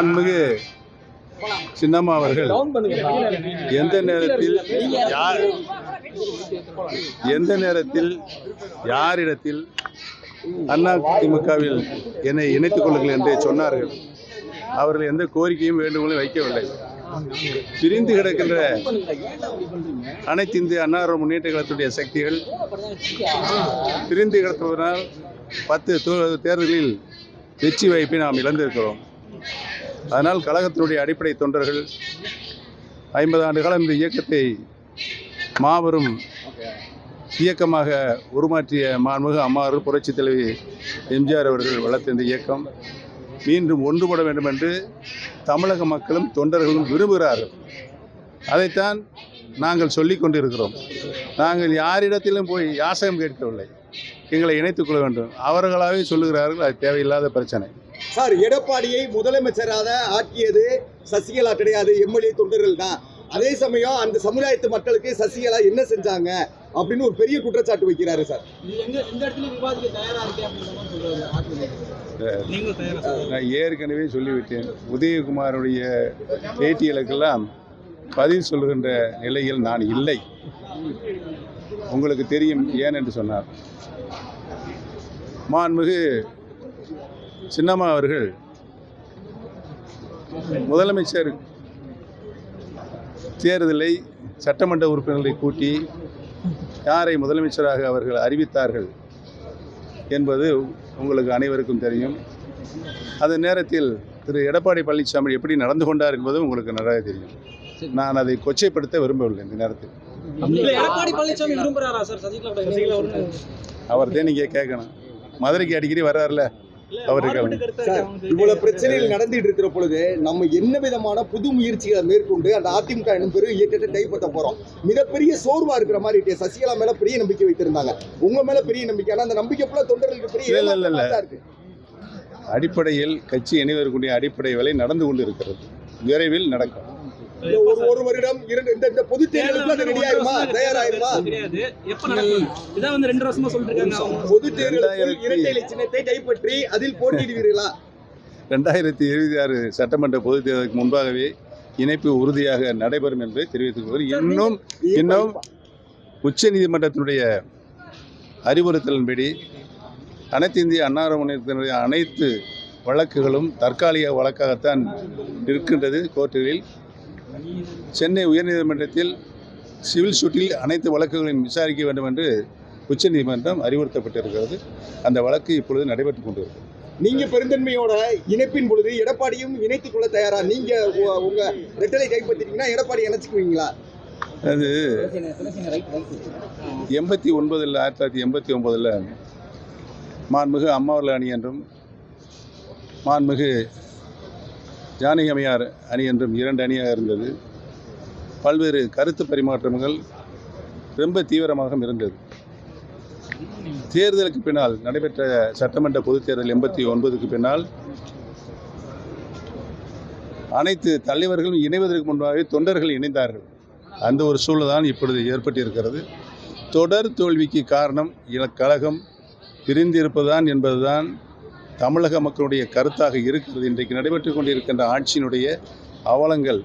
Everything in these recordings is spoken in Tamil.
அன்புமிகு சின்னம்மா அவர்கள் எந்த நேரத்தில் யார் எந்த நேரத்தில் யாரிடத்தில் அண்ணா திமுகவில் என்னை இணைத்துக் கொள்ளுங்கள் என்று சொன்னார்கள். அவர்கள் எந்த கோரிக்கையும் வேண்டுகோளும் வைக்கவில்லை. பிரிந்து கிடக்கின்ற அனைத்து இந்திய அன்னார முன்னேற்ற கழகத்துடைய சக்திகள் பிரிந்து கிடத்துவதனால் பத்து தேர்தலில் வெற்றி வாய்ப்பை நாம் இழந்திருக்கிறோம். அதனால் கழகத்தினுடைய அடிப்படை தொண்டர்கள் ஐம்பது ஆண்டு காலம் இந்த இயக்கத்தை மாபெரும் இயக்கமாக உருமாற்றிய மாண்புமிகு அம்மாவர்கள் புரட்சி தலைவி எம்ஜிஆர் அவர்கள் வளர்த்த இந்த இயக்கம் மீண்டும் ஒன்றுபட வேண்டும் என்று தமிழக மக்களும் தொண்டர்களும் விரும்புகிறார்கள். அதைத்தான் நாங்கள் சொல்லி கொண்டிருக்கிறோம். நாங்கள் யாரிடத்திலும் போய் யாசகம் கேட்கவில்லை. எங்களை இணைத்துக் கொள்ள வேண்டும். அவர்களாகவே சொல்லுகிறார்கள் அது தேவையில்லாத பிரச்சனை. சார் எடப்பாடியை முதலமைச்சராக ஆக்கியது சசிகலா கிடையாது எம்எல்ஏ தொண்டர்கள் தான். அதே சமயம் அந்த சமுதாயத்து மக்களுக்கு சசிகலா என்ன செஞ்சாங்க அப்படின்னு ஒரு பெரிய குற்றச்சாட்டு வைக்கிறாரு சார். நான் ஏற்கனவே சொல்லிவிட்டேன். உதயகுமாருடைய பேட்டிகளுக்கெல்லாம் பதில் சொல்லுகின்ற நிலையில் நான் இல்லை. உங்களுக்கு தெரியும் ஏன் என்று சொன்னார் மாண்புமிகு சின்னம்மா அவர்கள் முதலமைச்சர் தேர்தலை சட்டமன்ற உறுப்பினர்களை கூட்டி யாரை முதலமைச்சராக அவர்கள் அறிவித்தார்கள் என்பது உங்களுக்கு அனைவருக்கும் தெரியும். அந்த நேரத்தில் திரு எடப்பாடி பழனிசாமி எப்படி நடந்து கொண்டார் என்பது உங்களுக்கு நன்றாக தெரியும். நான் அதை கொச்சைப்படுத்த விரும்பவில்லை இந்த நேரத்தில். சசிகலா அவர்தான் நீங்கள் கேட்கணும். மதுரைக்கு அடிக்கடி வர்றாருல. அவருக்கு இவ்வளவு பிரச்சனைகள் நடந்துட்டு இருக்கிற பொழுது நம்ம என்ன விதமான புது முயற்சிகளை மேற்கொண்டு அந்த அதிமுக எனும் பெரும் இயக்கத்தை கைப்பற்ற போறோம்? மிகப்பெரிய சோர்வா இருக்கிற மாதிரி இருக்கு. சசிகலா மேல பெரிய நம்பிக்கை வைத்திருந்தாங்க. உங்க மேல பெரிய நம்பிக்கை ஆனா அந்த நம்பிக்கை ஃபுல்லா தொண்டர்களுக்கு பெரிய இருக்கு. அடிப்படையில் கட்சி இணைவதற்குரிய அடிப்படை வேலை நடந்து கொண்டு இருக்கிறது. விரைவில் நடக்கும். ஒரு ஒரு வருடம் இரண்டு இந்த இந்த பொது தேர்தலுக்கு அது ரெடி ஆயிருமா தயாராயிருமா? கிடையாது. எப்ப நடக்கும்? இதான் வந்து ரெண்டு வருஷமா சொல்லிட்டு இருக்காங்க அவங்க. பொது தேர்தலுக்கு ரெண்டாயிரத்தி- இரட்டை இலை சின்னத்தை கைப்பற்றி அதில் போட்டியிடுவீர்களா? ரெண்டாயிரத்தி இருபத்தி ஆறு சட்டமன்ற பொதுத் தேர்தலுக்கு முன்பாகவே இணைப்பு உறுதியாக நடைபெறும் என்று தெரிவித்துக் கொள்கிறேன். இன்னும் இன்னும் உச்ச நீதிமன்றத்தினுடைய அறிவுறுத்தலின்படி அனைத்து இந்திய அன்னார அனைத்து வழக்குகளும் தற்காலிக வழக்காகத்தான் இருக்கின்றது கோர்ட்டுகளில். சென்னை உயர்நீதிமன்றத்தில் சிவில் சூட்டில் அனைத்து வழக்குகளையும் விசாரிக்க வேண்டும் என்று உச்சநீதிமன்றம் அறிவுறுத்தப்பட்டிருக்கிறது. அந்த வழக்கு இப்பொழுது நடைபெற்றுக் கொண்டிருக்கிறது. நீங்க பெருந்தன்மையோட இணைப்பின் பொழுது எடப்பாடியும் இணைத்துக் கொள்ள தயாரா? நீங்க உங்க ரெட்டலை கைப்பற்றிட்டீங்கன்னா எடப்பாடி இணைச்சுக்குவீங்களா? அது எண்பத்தி ஒன்பதில் ஆயிரத்தி தொள்ளாயிரத்தி எண்பத்தி ஒன்பதில் மாண்புமிகு அம்மாவர்கள் அணி என்றும் மாண்புமிகு ஜானகி அம்மையார் அணி என்றும் இரண்டு அணியாக இருந்தது. பல்வேறு கருத்து பரிமாற்றங்கள் ரொம்ப தீவிரமாக இருந்தது. தேர்தலுக்கு பின்னால் நடைபெற்ற சட்டமன்ற பொதுத் தேர்தல் எண்பத்தி ஒன்பதுக்கு பின்னால் அனைத்து தலைவர்களும் இணைவதற்கு முன்பாகவே தொண்டர்கள் இணைந்தார்கள். அந்த ஒரு சூழல் தான் இப்பொழுது ஏற்பட்டிருக்கிறது. தொடர் தோல்விக்கு காரணம் இல- கழகம் பிரிந்திருப்பதுதான் என்பதுதான் தமிழக மக்களுடைய கருத்தாக இருக்கிறது. இன்றைக்கு நடைபெற்றுக் கொண்டிருக்கின்ற ஆட்சியினுடைய அவலங்கள்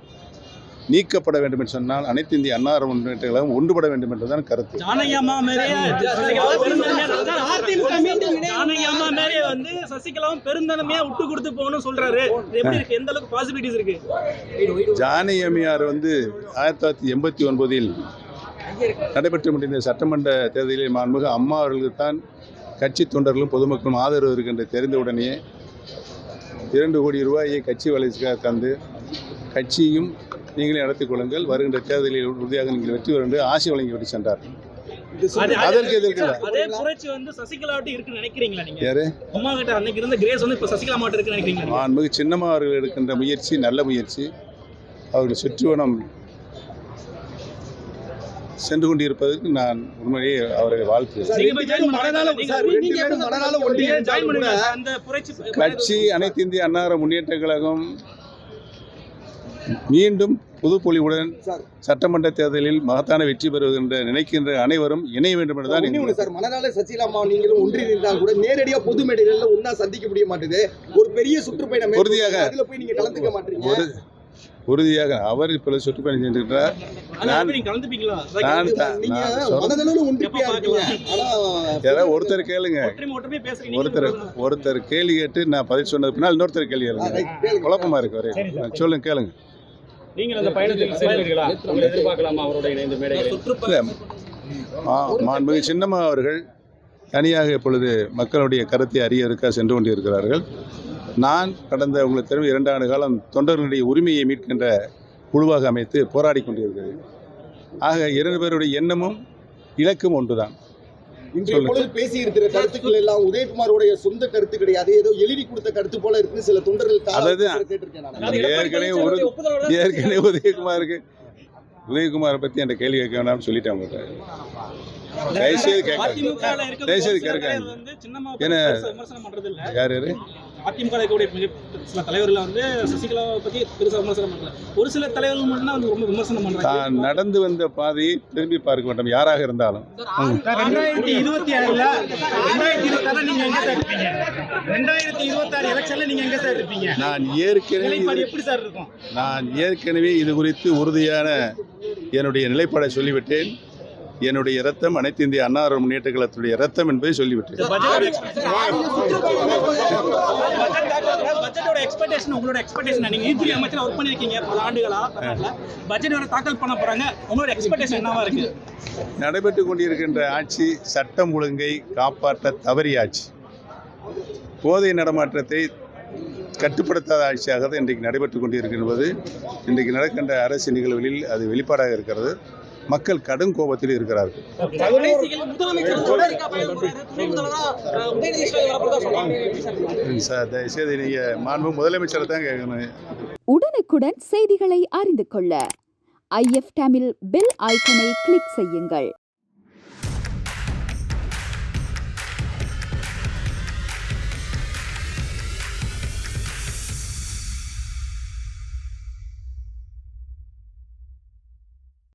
நீக்கப்பட வேண்டும் என்று சொன்னால் அனைத்து இந்திய அன்னார முன்னேற்ற கழகம் ஒன்றுபட வேண்டும் என்றுதான் கருத்து. வந்து சசிகலாவும் பெருந்தன்மையா விட்டு கொடுத்து போகணும்னு சொல்றாரு. எந்த அளவுக்கு பாசிபிலிட்டிஸ் இருக்கு? வந்து ஆயிரத்தி தொள்ளாயிரத்தி எண்பத்தி ஒன்பதில் நடைபெற்று முடிந்த சட்டமன்ற தேர்தலில் மாண்புமிகு அம்மா அவர்களுக்கு தான் கட்சி தொண்டர்களும் பொதுமக்களும் ஆதரவு இருக்கின்ற தெரிந்தவுடனேயே இரண்டு கோடி ரூபாயை கட்சி வளர்ச்சிக்காக தந்து கட்சியும் நீங்களே நடத்திக் கொள்ளுங்கள். வருகின்ற தேர்தலில் உறுதியாக நீங்கள் வெற்றி பெறும் என்று ஆசை வழங்கிவிட்டு சென்றார். அதற்கு எதிர்க்கு இல்லை. அதே புரட்சி வந்து நினைக்கிறீங்களா நீங்க? யாரு? அம்மா கிட்ட அன்னைக்கு இருந்த கிரேஸ் வந்து இப்ப சசிகலா மாட்ட இருக்குன்னு நினைக்கிறீங்களா மாண்புமிகு சின்னம்மா அவர்கள் எடுக்கின்ற முயற்சி நல்ல முயற்சி. அவர்கள் சுற்றுவனம் சென்று கொண்டிருப்பதற்கு நான் உண்மையிலேயே அவரை புரட்சி கட்சி அனைத்து இந்திய அன்னார முன்னேற்ற கழகம் மீண்டும் புதுப்பொலிவுடன் சார். சட்டமன்ற தேர்தலில் மகத்தான வெற்றி பெறுகின்ற நினைக்கின்ற அனைவரும் இணைய வேண்டும் என்றுதான். சார் மனதால சசிகலா அம்மா நீங்களும் ஒன்றிணைந்தால் கூட நேரடியா பொது மேடைகள்ல ஒன்னா சந்திக்க முடிய மாட்டேது. ஒரு பெரிய சுற்றுப்பயணம் உறுதியாக. அதுல போய் நீங்க கலந்துக்க மாட்டீங்க. உறுதியாக அவர் இப்பொழுது சுற்றுப்பயணம் சென்றிருக்கிறார். ஒருத்தர் கேளுங்க. ஒருத்தர் ஒருத்தர் கேள்வி கேட்டு நான் பதில் சொன்னது பின்னால் இன்னொருத்தர் கேள்வி. குழப்பமா இருக்கு ஒரே. சொல்லுங்க கேளுங்க. நீங்கள் அந்த பயணத்தில் எதிர்பார்க்கலாமா அவரோட இணைந்து மேடைகளில் இல்ல, மா- மாண்புமிகு சின்னம்மா அவர்கள் தனியாக இப்பொழுது மக்களுடைய கருத்தை அறியறுக்க சென்று கொண்டிருக்கிறார்கள். நான் கடந்த உங்களுக்கு தெரியும் இரண்டு ஆண்டு காலம் தொண்டர்களுடைய உரிமையை மீட்கின்ற குழுவாக அமைத்து போராடி கொண்டிருக்கிறேன் ஆக இரண்டு பேருடைய எண்ணமும் இலக்கும் ஒன்றுதான். இன்றைய. பொழுது பேசி இருக்கிற கருத்துக்கள் எல்லாம் உதயகுமாருடைய சொந்த கருத்து கிடையாது. ஏதோ எழுதி கொடுத்த கருத்து போல இருக்குன்னு சில தொண்டர்கள் ஏற்கனவே ஒரு- ஏற்கனவே உதயகுமாருக்கு உதயகுமாரை பற்றி என்ற கேள்வி கேட்க வேணாம்னு சொல்லிட்டேன் உங்கள்கிட்ட. தயவுசெய்து கேட்காது இருக்க தயவுசெய்து சின்னம்மா ஏன்னா- பெருசா விமர்சனம் பண்றது இல்ல யார் யாரு? அதிமுக இருக்கக்கூடிய மிக- சில தலைவர்கள் வந்து சசிகலாவை பத்தி பெருசா விமர்சனம் பண்ணல. ஒரு சில தலைவர்கள் மட்டும் தான் வந்து ரொம்ப விமர்சனம் பண்றாங்க. தான் நடந்து வந்த பாதையை திரும்பி பார்க்க வேண்டும் யாராக இருந்தாலும். ரெண்டாயிரத்தி இருபத்தி ஆறுல ரெண்டாயிரத்தி இருபத்தி ஆறுல நீங்க எங்க சார் இருப்பீங்க? ரெண்டாயிரத்தி இருபத்தி ஆறு எலெக்ஷன்ல நீங்க எங்க சார் இருப்பீங்க? நான் ஏற்கனவே எப்படி சார் இருக்கும்? நான் ஏற்கனவே இது குறித்து உறுதியான என்னுடைய நிலைப்பாடை சொல்லிவிட்டேன். என்னுடைய இரத்தம் அனைத்து இந்திய அண்ணா முன்னேற்ற கழகத்துடைய இரத்தம் என்பதை சொல்லிவிட்டேன். பட்ஜெட்டோட எக்ஸ்பெக்டேஷன் உங்களோட எக்ஸ்பெக்டேஷன் நீங்க நீதித்துறை அமைச்சர் ஒர்க் பண்ணிருக்கீங்க பல ஆண்டுகளா? பட்ஜெட் வர தாக்கல் பண்ண போறாங்க. உங்களோட எக்ஸ்பெக்டேஷன் என்னவா இருக்கு? நடைபெற்று கொண்டிருக்கின்ற ஆட்சி சட்டம் ஒழுங்கை காப்பாற்ற தவறிய ஆட்சி போதை நடமாட்டத்தை கட்டுப்படுத்தாத ஆட்சியாக தான் இன்றைக்கு நடைபெற்று கொண்டிருக்கின்றது. இன்றைக்கு நடக்கின்ற அரசு நிகழ்வுகளில் அது வெளிப்பாடாக இருக்கிறது. மக்கள் கடும் கோபத்தில் இருக்கிறார்கள். சார் தயவுசெய்து நீங்கள் மாண்பு முதலமைச்சரை தான் கேட்கணும். உடனுக்குடன் செய்திகளை அறிந்து கொள்ள ஐஎஃப் தமிழ் பெல் ஐக்கனை கிளிக் செய்யுங்கள்.